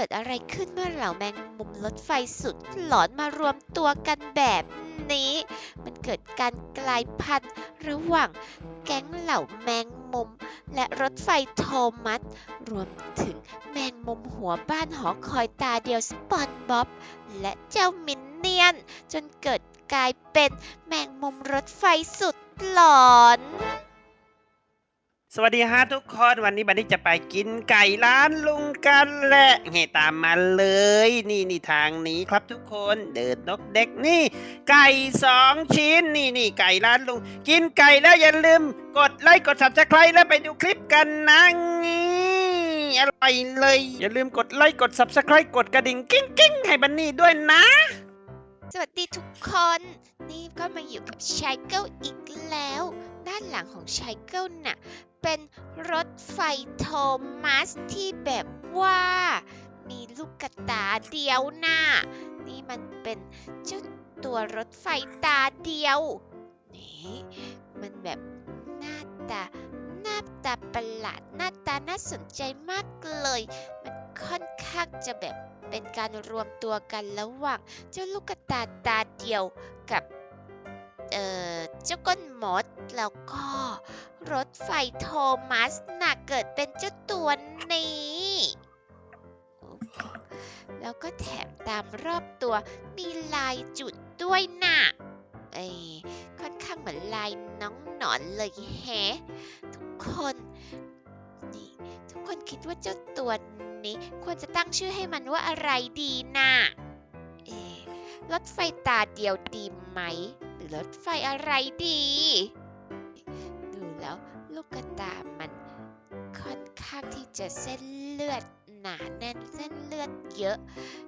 กิดอะไรขึ้นเมื่อเหล่าแมงมุมรถไฟสุดหลอนมารวมตัวกันแบบนี้ มันเกิดการกลายพันธุ์ระหว่างแก๊งเหล่าแมงมุม และรถไฟโทมัส รวมถึงแมงมุมหัวบ้านหอคอยตาเดียวสปอนบ๊อบ และเจ้ามินเนียน จนเกิดกลายเป็นแมงมุมรถไฟสุดหลอน สวัสดีฮะทุกคนวันนี้บันนี้จะไปกินไก่ร้านลุงกันแหละเฮตามมาเลย นี่นี่ทางนี้ครับทุกคนเดินนกเด็กนี่ ไก่สองชิ้นนี่นี่ไก่ร้านลุง กินไก่แล้วอย่าลืม กดไลค์กด subscribe แล้วไปดูคลิปกันนะงี้อร่อยเลย อย่าลืมกดไลค์กด subscribe กดกระดิ่งกิ้งกิ้งให้บันนี่ด้วยนะ สวัสดีทุกคน นี่ก็มาอยู่กับชายเกิลอีกแล้ว ด้านหลังของชายเกิลน่ะ เป็นรถไฟโทมัสที่แบบว่า มีลูกกระตาเดียวหน่ะนี่มันเป็นเจ้าตัวรถไฟตาเดียว นี่มันแบบหน้าตาหน้าตาประหลาดหน้าตาน่าสนใจมากเลย มันค่อนข้างจะแบบเป็นการรวมตัวกันระหว่างเจ้าลูกกระตาตาเดียวกับ เอ่อเจ้าก้นมดแล้วก็รถไฟโทมัสน่ะเกิดเป็นเจ้าตัวนี้ แล้วก็แถมตามรอบตัวมีลายจุดด้วยน่ะเอ้ยค่อนข้างเหมือนลายน้องหนอนเลยแฮะทุกคนนี่ทุกคนคิดว่าเจ้าตัวนี้ควรจะตั้งชื่อให้มันว่าอะไรดีน่ะเอะรถไฟตาเดียวดีไหม รือรถไฟอะไรดี ดูแล้วลูกกระตามันค่อนข้างที่จะเส้นเลือดหนาแน่นเส้นเลือดเยอะ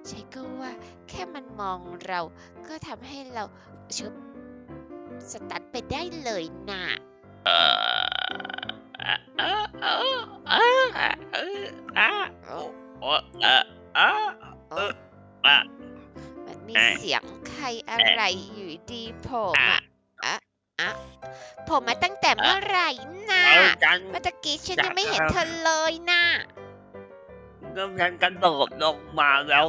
ใช่ก็ว่าแค่มันมองเราก็ทำให้เราชุบสตันไปได้เลยน่ะมันมีเสียงใครอะไร ดีโผมอะอะอะผมมาตั้งแต่เมื่อไหร่น่ะเอาจังเมื่อตะกี้ฉันอยากยังไม่เห็นเอาเธอเลยน่ะก็ฉันกระโดดลงมาแล้ว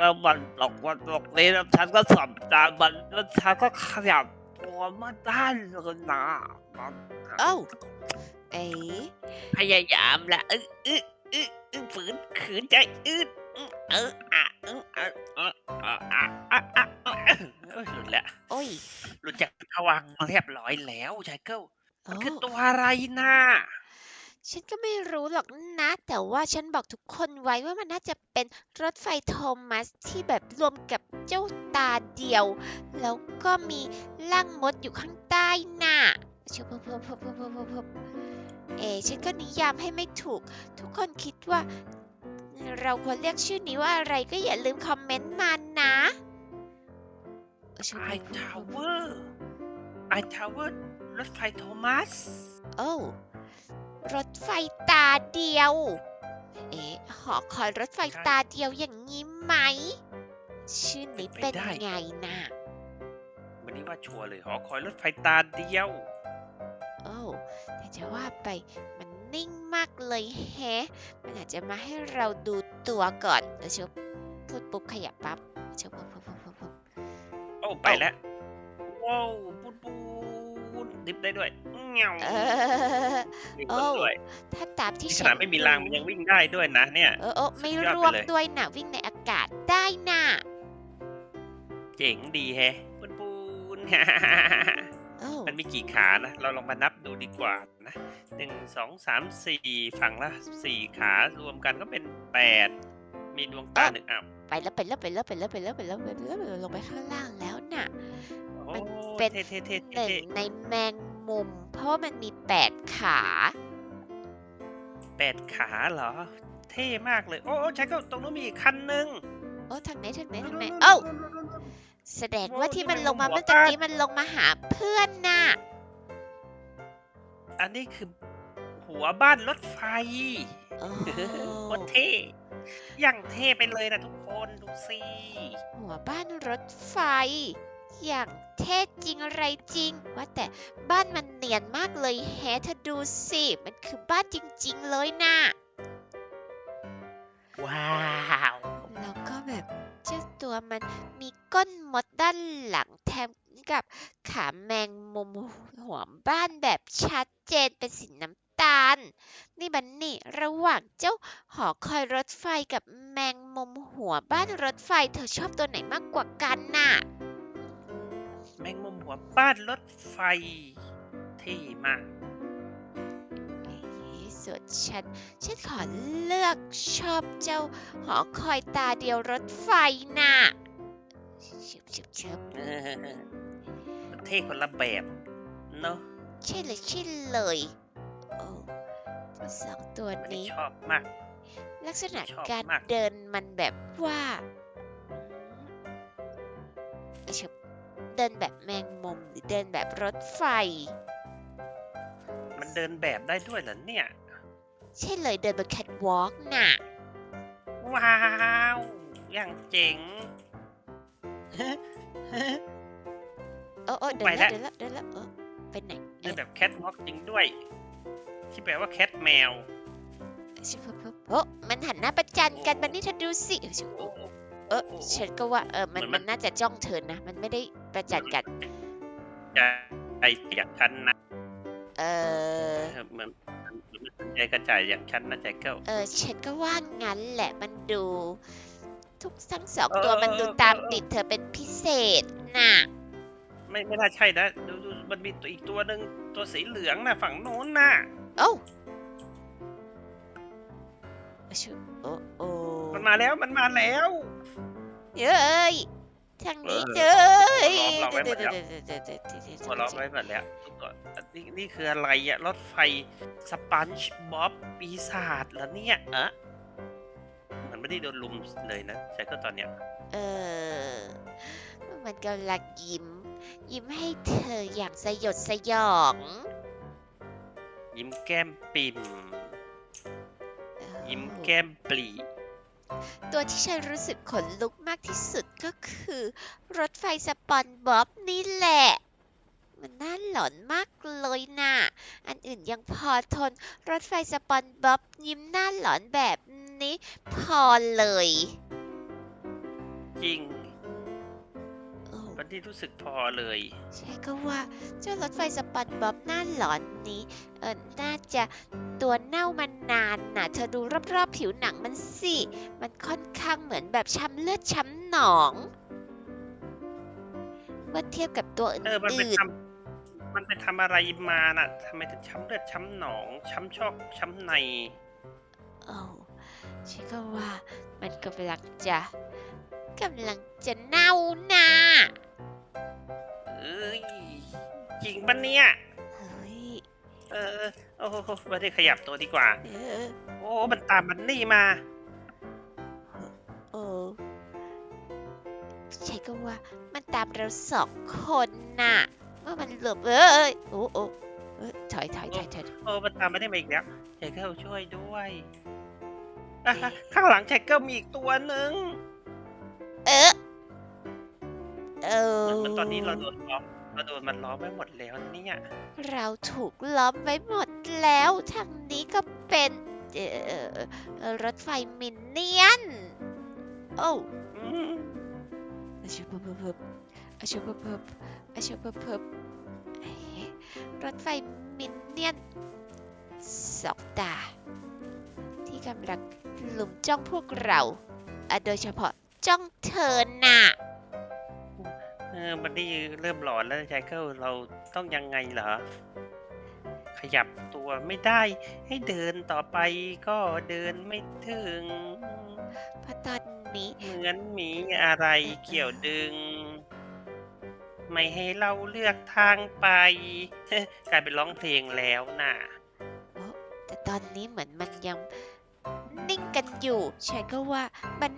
แล้วมันตกมาตกนี้แล้วฉันก็สับตามันแล้วฉันก็ขยับตัวมาได้เลยนะมันเอ้าเอ๋พยายามแหละอึดอึดอึดอึดฝืนขืนใจอึดอึดเอออะเอออะเอออะอะอะ อะอะเอ้ยหลุดแล้วโอ้ย หลุดจากผวังค์เรียบร้อยแล้วชายเกิลโอ้มันคือตัวอะไรน่ะฉันก็ไม่รู้หรอกนะ แต่ว่าฉันบอกทุกคนไว้ว่ามันน่าจะเป็นรถไฟโทมัสที่แบบรวมกับเจ้าตาเดียว แล้วก็มีร่างมดอยู่ข้างใต้น่ะชิบพบพบพบพบพบพบเอ๋ฉันก็นิยามให้ไม่ถูก ทุกคนคิดว่า เราควรเรียกชื่อนี้ว่าอะไรก็อย่าลืมคอมเมนต์มานะ ชิบไอพบพบพบทาวเวอร์ไอทาวเวอร์รถไฟโทมัส โอ้รถไฟตาเดียว เอ๊ะ หอคอยรถไฟตาเดียวอย่างนี้ไหม ชื่อนี้เป็นไงนะวันนี้ว่าชัวร์เลยหอคอยรถไฟตาเดียว โอ้แต่จะว่าไปมันนิ่งมากเลยแฮะ มันอาจจะมาให้เราดูตัวก่อนเดี๋ยวชบพูดปุ๊บขยับปั๊บชบปุ๊บปุ๊บปุ๊บปุ๊บปุ๊บโอ้ไปแล้วว้าวปูนปูนดิบได้ด้วยเงี้ยวเออมีโอ้คนด้วยถ้าตามที่นี่ขฉันาดไม่มีรางมันยังวิ่งได้ด้วยนะเนี่ย เออเออไม่สุดยอดร่วงไปเลย ด้วยนะวิ่งในอากาศได้น่ะเจ๋งดีแฮะปูนปูน โอ้มันมีกี่ขานะ เราลองมานับดูดีกว่านะหนึ่งสองสามสี่ฝั่งละสี่ขารวมกันก็เป็นแปดมีดวงตาหนึ่งอ้าว ไปแล้วไปแล้วไปแล้วไปแล้วไปแล้วไปแล้วไปแล้วลงไปข้างล่างแล้วน่ะ มันเป็นหนึ่งในแมงมุม เพราะมันมีแปดขาแปดขาเหรอ เท่มากเลย โอ้ใช่ก็ตรงนู้นมีอีกคันนึงโอ้ทานไหนทางไหนทางไหนเอ้าแสดงว่าที่มันลงมาเมื่อกี้มันลงมาหาเพื่อนน่ะ อันนี้คือหัวบ้านรถไฟโคตรเท่ อย่างเท่ไปเลยนะทุกคนดูสิหัวบ้านรถไฟ อย่างเท่จริงอะไรจริง ว่าแต่บ้านมันเนียนมากเลยแฮะเธอดูสิ มันคือบ้านจริง ๆ เลยน่ะว้ามันมีก้นมดด้านหลังแถมกับขาแมงมุมหัวบ้านแบบชัดเจนเป็นสีน้ำตาล นี่บันนี่ระหว่างเจ้าหอคอยรถไฟกับแมงมุมหัวบ้านรถไฟ เธอชอบตัวไหนมากกว่ากันน่ะ แมงมุมหัวบ้านรถไฟเท่มากเอ๊ะส่วนฉัน ฉันขอเลือกชอบเจ้าหอคอยตาเดียวรถไฟน่ะชึบชึบชึบเออมันเท่คนละแบบเนาะใช่เลยใช่เลยโอ้เจ้า สองตัวมันนี้ ชอบมาก ลักษณะชอบการมาก เดินมันแบบว่าอืมชึบเดินแบบแมงมุมหรือเดินแบบรถไฟ มันเดินแบบได้ด้วยเหรอเนี่ย ใช่เลยเดินบนแคทวอล์กน่ะ ว้าว อย่างเจ๋งโอ้โอ้เดิไปนแล้แล้ว วเดินแล้วเดินแล้วเออไปไหนเดินแบบแคทวอล์กจริงด้วย ที่แปลว่าแคทแมวชิบเพิ่มโอ้มันหันหน้าประจันกันบันนี่เธอดูสิเออชิบโอ้โหเออฉันก็ว่าเออมันเหมือนมัมันนน่าจะจ้องเธอนะ มันไม่ได้ประจันกันใจอย่างฉันนะ เออเหมือนเหมือนมันสนใจกระจายอย่างฉันนะแจ็คเกิลเออฉันก็ว่างั้นแหละมันดู ทุกทั้งสองเออตัวมันดูเออตามเออติดเธอเป็นพิเศษน่ะไม่ไม่น่าใช่นะดูดูมันมีตัวอีกตัวหนึ่งตัวสีเหลืองนะฝั่งโน้นน่ะ โอ้ชิโอ้โอ้มันมาแล้วมันมาแล้ว เย้ยทางนี้เอเย้อยล้อมเราไว้หมดแล้วเดี๋ยวๆๆๆๆๆๆหัวเราะไว้หมดแล้วทุกคนอันนี่นี่คืออะไรอะรถไฟสปันช์บ๊อบปีศาจเหรอเนี่ยเอะมันไม่ได้โดนลุมเลยนะแจ็คเกิลตอนเนี้ยเออ มันกำลังยิ้ม ยิ้มให้เธออย่างสยดสยอง ยิ้มแก้มปิ่มเออยิ้มแก้มปลีตัวที่ฉันรู้สึกขนลุกมากที่สุดก็คือ รถไฟสปอนบ๊อบนี่แหละ มันน่าหลอนมากเลยน่ะ อันอื่นยังพอทน รถไฟสปอนบ๊อบยิ้มน่าหลอนแบบนี้พอเลย จริงโอ้วัน ที่รู้สึกพอเลย ใช่ก็ว่าเจ้ารถไฟสปอนบ๊อบน่าหลอนนี้ เออน่าจะตัวเน่ามานานน่ะ เธอดูรอบๆผิวหนังมันสิ มันค่อนข้างเหมือนแบบช้ำเลือดช้ำหนอง เมื่อเทียบกับตัวอเออ มันเป็นื่นทำมันไปทำอะไรมาน่ะทำไมถึงช้ำเลือดช้ำหนอง ช้ำชอกช้ำใน ๆโอ้ฉันก็ว่ามันกำลังจะกำลังจะเน่าน่ะ จริงปะเนี่ย เฮ้ยเออ โอ้โหไม่ได้ขยับตัวดีกว่า เออโอ้มันตามมันนี่มาโอ้ฉันก็ว่ามันตามเราสองคนน่ะเมื่อมันหลบเอ้ยโอ้โอ้เอ้ยถอยถอยถอยถอยโอ้มันตามมาได้มาอีกแล้วแจ็คเกิลช่วยด้วยอะข้างหลังแจ็คเกิลมีอีกตัวหนึ่งเออเออ มันตอนนี้เราโดนล้อม เราโดนมันล้อมไว้หมดแล้วเนี่ยเราถูกล้อมไว้หมดแล้วทางนี้ก็เป็นเอ่อรถไฟมินเนี่ยน โอ้อืมอาชุบเพิบอาชุบเพิบอาชุบเพิบเอ๊ะรถไฟมินเนี่ยนสองตา ที่กำลังลุมจ้องพวกเรา โดยเฉพาะจ้องเธอน่ะ ออมันนี่เริ่มหลอนแล้วแจ็คเกิลเราต้องยังไงเหรอ ขยับตัวไม่ได้ ให้เดินต่อไปก็เดินไม่ถึง เพราะตอนนี้เหมือนมีอะไรเกี่ยวดึง ไม่ให้เราเลือกทางไป กลายเป็นร้องเพลงแล้วน่ะ แต่ตอนนี้เหมือนมันยังนิ่งกันอยู่ฉันก็ว่าบันนี่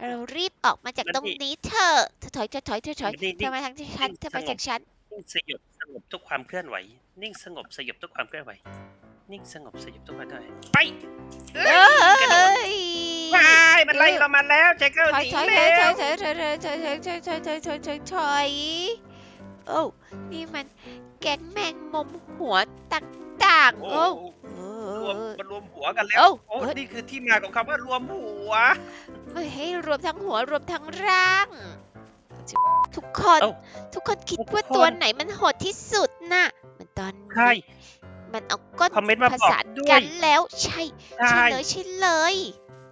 เรารีบออกมาจากตรงนี้เถอะเธอถอยเธอถอยเธอถอยบันนี่เธอมาทางที่ฉันเธอมาจากฉันนิ่งสยบสงบทุกความเคลื่อนไหว นิ่งสงบสยบทุกความเคลื่อนไหว นิ่งสงบสยบทุกความเคลื่อนไหวไปเอเอ้ยกระโดด้ยวายมันไล่เรามาแล้วแจ็คเกิลถหอยนีถอยถแล้อยวถอยถอยถอยถอยถอยถอยถอยถอยถอยถอยถอยโอ้นี่มันแก๊งแมงมุมหัวต่างๆโอ้โอ้โอ้รว มอมารวมหัวกันแล้ว เอ้า โอ้เฮ้ยนี่คือที่มาของคำว่ารวมหัวไม่ให้รวมทั้งหัวรวมทั้งร่าง ทุกคน เอ้าทุกคนคิดทุกว่าคน ตัวไหนมันโหดที่สุดน่ะเหมันตอนนี้ใช่ มันเอาก้นคอมเมนต์มาผบอกสานด้วกัยนแล้ว ใช่ ใช่ใช่เลยใช่เลย